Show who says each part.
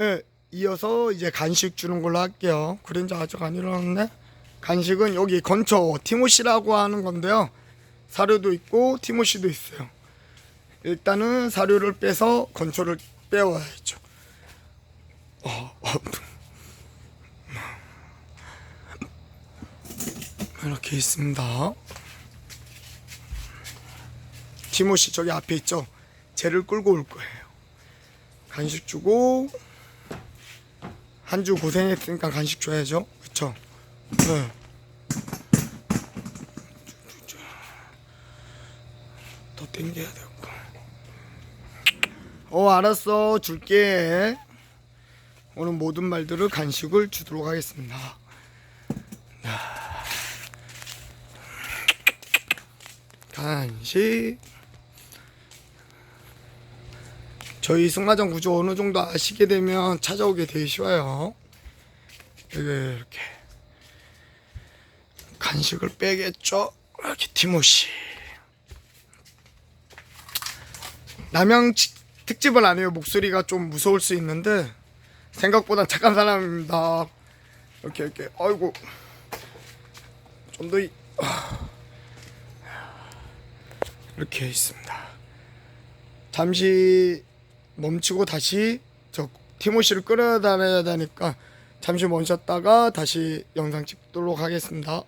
Speaker 1: 예, 이어서 이제 간식 주는 걸로 할게요. 그림자 아직 안 일어났네. 간식은 여기 건초 티모시라고 하는 건데요. 사료도 있고 티모시도 있어요. 일단은 사료를 빼서 건초를 빼와야죠. 어, 어. 이렇게 있습니다. 티모시 저기 앞에 있죠. 쟤를 끌고 올 거예요. 간식 주고 한 주 고생했으니까 간식 줘야죠. 그쵸? 네. 더 땡겨야 되고. 어 알았어 줄게. 오늘 모든 말들을 간식을 주도록 하겠습니다. 간식. 저희 승마장 구조 어느 정도 아시게 되면 찾아오게 되기 쉬워요. 이렇게. 간식을 빼겠죠. 이렇게 티모시. 남양 치- 특집은 안 해요. 목소리가 좀 무서울 수 있는데 생각보다 착한 사람입니다. 이렇게 이렇게. 아이고. 좀 더 이렇게 있습니다. 잠시 멈추고 다시 저 티모시를 끌어다녀야 되니까 잠시 멈췄다가 다시 영상 찍도록 하겠습니다.